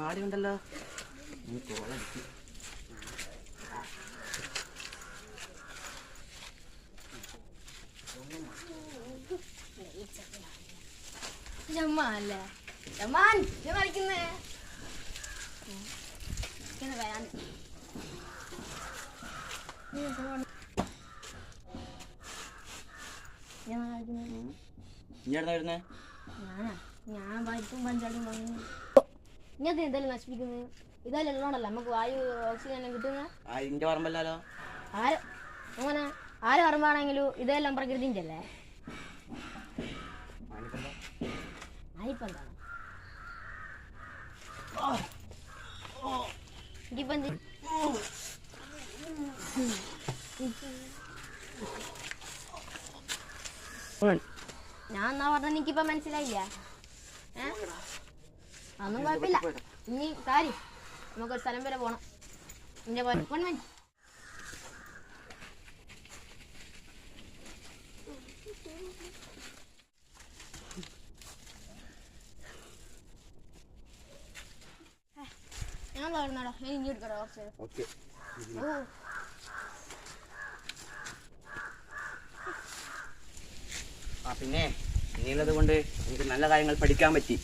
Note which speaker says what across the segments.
Speaker 1: ആടിയുണ്ടല്ലോ നീ കോളടിക്കും
Speaker 2: ജമ്മാല്ലേ ജമാൻ ഞാൻ കളിക്കുന്നേ? വരാൻ ഇങ്ങനത്തെ എന്തായാലും നശിപ്പിക്കുന്നത്? ഇതെല്ലാം ഉള്ളതുകൊണ്ടല്ലോ നമുക്ക് വായു ഓക്സിജൻ എല്ലാം കിട്ടുന്ന
Speaker 1: ആ ഇന്റെ പറമ്പല്ലല്ലോ
Speaker 2: ആര്? അങ്ങനെ ആര് പറയുമ്പോഴാണെങ്കിലും ഇതെല്ലാം പ്രകൃതിന്റെ അല്ലേ?
Speaker 1: അതിനിപ്പെന്താ?
Speaker 2: ആയിപ്പം എന്താണ് എനിക്കിപ്പം ഞാൻ എന്നാ പറഞ്ഞ എനിക്കിപ്പം മനസ്സിലായില്ല. അതൊന്നും കുഴപ്പമില്ല. ഇനി കാര്യം. നമുക്കൊരു സ്ഥലം വരെ പോണം. വൺ മിനിറ്റ് ഞാൻ പറഞ്ഞോടാ ഇനി എടുക്കടാ കുറച്ച്
Speaker 1: ആ പിന്നെ ഇനിയുള്ളത് കൊണ്ട് എനിക്ക് നല്ല കാര്യങ്ങൾ പഠിക്കാൻ പറ്റി.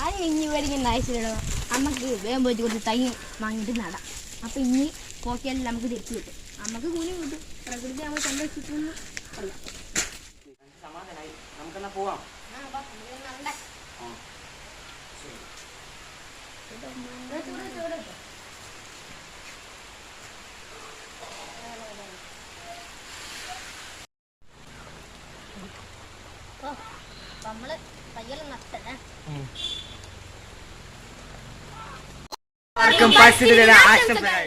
Speaker 2: ആരും ഇനി മേടിക്കുന്ന നമുക്ക് അമ്മയ്ക്ക് വേഗം പോയിട്ട് കുറച്ച് തൈ വാങ്ങിയിട്ട് നടാം. അപ്പൊ ഇനി പോക്കിയാലും നമുക്ക് തിരിച്ചു കിട്ടും. നമുക്ക് കൂലി കിട്ടും. പ്രകൃതി നമ്മൾ സംരക്ഷിക്കുന്നു പറയാം.
Speaker 1: സമാധാനായി. നമുക്കെന്നാ പോവാം. ആ.
Speaker 2: നമ്മള് തയ്യലും നട്ടേ
Speaker 1: ആർക്കും പരിസ്ഥിതി ദിന ആശംസകൾ